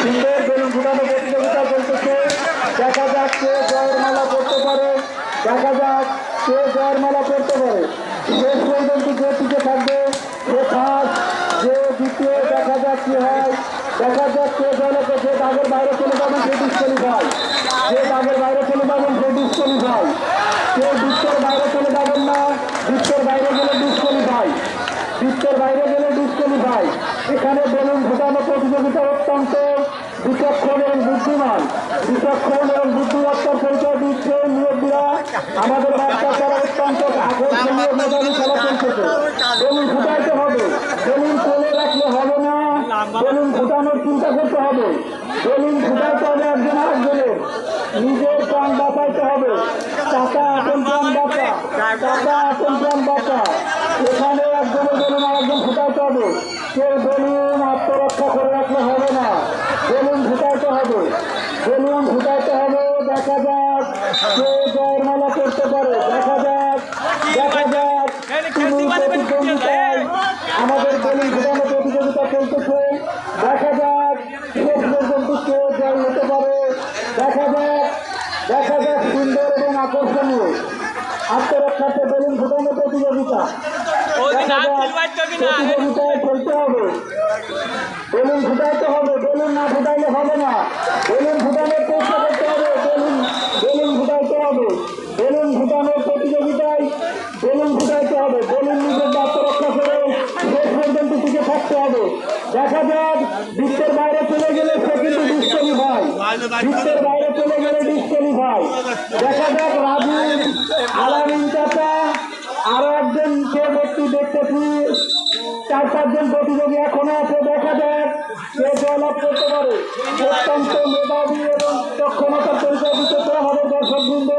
সুন্দর বেলুন ফুটানো প্রতিযোগিতা চলতেছে দেখা যাক কে জয়ের মালা করতে পারে। দেখা যাক কে জয়ের মালা করতে পারে। শেষ পর্যন্ত যে টিকে থাকবে, সে ফার্স্ট, যে দ্বিতীয়, দেখা যাক কি হয়। দেখা যাক কে জয়ের যে দাগের বাইরে চলে যাবেন সে ডিসকোয়ালিফাই যে দাগের বাইরে চলে যাবেন সে ডিসকোয়ালিফাই গেলে ডিসকোয়ালিফাই এখানে বেলুন ফুটানো প্রতিযোগিতা অত্যন্ত বিচক্ষণ এবং বুদ্ধিমান। বিচক্ষণ এবং বুদ্ধিমত্তার পরিচয় দিচ্ছে মুরব্বীরা আমাদের বাচ্চা তারা অত্যন্ত আকর্ষণীয় বেলুন ফুটাইতে হবে। বেলুন, কোলে রাখলে হবে না। বেলুন ফুটানোর চিন্তা করতে হবে। বেলুন ফুটাইতে হবে একজন আরেকজনের। নিজের প্রাণ বাঁচাইতে হবে। টাকা আপন প্রাণ বাঁচা। টাকা আপন প্রাণ বাঁচা। এখানে একজনের বেলুন আরেকজন ফুটাইতে হবে। কেউ বেলুন আত্মরক্ষা করে রাখলে হবে না। বেলুন ফুটাইতে হবে। বেলুন ফুটাইতে হবে, দেখা যাক কে জয়ের মালা করতে পারে। দেখা যাক দেখা যাক আমাদের বেলুন ফুটানো প্রতিযোগিতা চলতেছে দেখা যাক শেষ পর্যন্ত কে জয় হতে পারে। দেখা যাক দেখা যাক সুন্দর এবং আকর্ষণীয়। আত্মরক্ষার্থে বেলুন ফুটানো প্রতিযোগিতা। প্রতিযোগিতায় খেলতে হবে। বেলুন ফুটাইতে হবে বেলুন না ফুটাইলে হবে না। বেলুন ফুটানোর চেষ্টা করতে হবে বেলুন বেলুন ফুটাইতে হবে। বেলুন ফুটানোর প্রতিযোগিতায় বেলুন ফুটাইতে হবে। বেলুন নিজের আত্মরক্ষা করে শেষ পর্যন্ত টিকে থাকতে হবে। দেখা যাক বৃত্তের বাইরে চলে গেলে সে কিন্তু ডিসকলি ভাই। বৃত্তের বাইরে চলে গেলে ডিসকলি ভাই। দেখা যাক রাজু আলামিন চাচা আরও একজন সে চার পাঁচজন প্রতিযোগী এখনও আছে, দেখা কে জয়লাভ করতে পারে। অত্যন্ত মেধাবী এবং সক্ষমতার পরিচয় দিতে বৃন্দ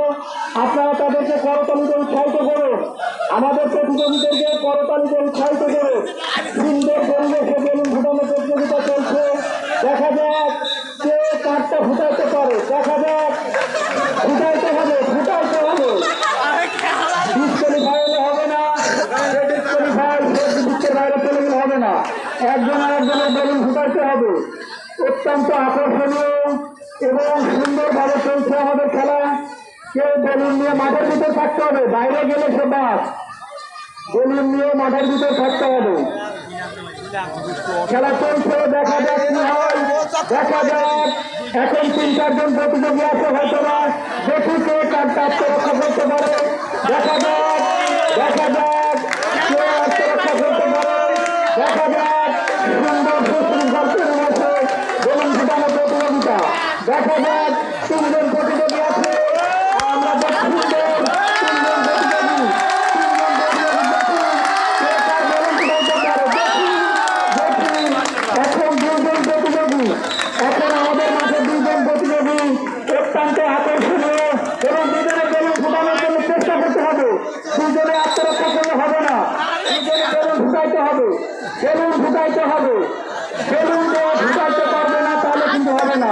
আপনারা তাদেরকে করতালিতে উৎসাহিত করুন। আমাদের প্রতিযোগীদেরকে করতালিতে উৎসাহিত করুন। সুন্দর পরিবেশে বেলুন ফুটানো প্রতিযোগিতা চলছে দেখা যাক কে কাঠটা ফুটাইতে পারে দেখা যাক ফুটাইতে হবে ফুটাইতে হবে ডিসকোয়ালিফাই হলে হবে না ডিসকোয়ালিফাই ডিস্কের বাইরে চলে গেলে হবে না একজন আর একজনের বেলুন ফুটাইতে হবে অত্যন্ত আকর্ষণীয় এবং সুন্দরভাবে চলছে আমাদের খেলা। কেউ বেলুন নিয়ে মাঠের ভিতর থাকতে হবে? বাইরে গেলে সে বাস বেলুন নিয়ে মাঠের ভিতর থাকতে হবে। খেলা চলছে, দেখা যাক কি হয়। দেখা যাক, এখন তিন, চারজন প্রতিযোগী আছে হয়তো না দেখি কে কার্ডটা আত্মরক্ষা করতে পারে। দেখা যাক দেখা যাক। বেলুন ফুটাইতে পারে দেখি দেখি এখন দুজন প্রতিযোগী। এখন প্রতিযোগী। হবে দুজনে আত্মরক্ষা করলে হবে না দুজনে বেলুন ফুটাইতে হবে বেলুন ফুটাইতে হবে বেলুন দেওয়া পারবে না তাহলে কিন্তু হবে না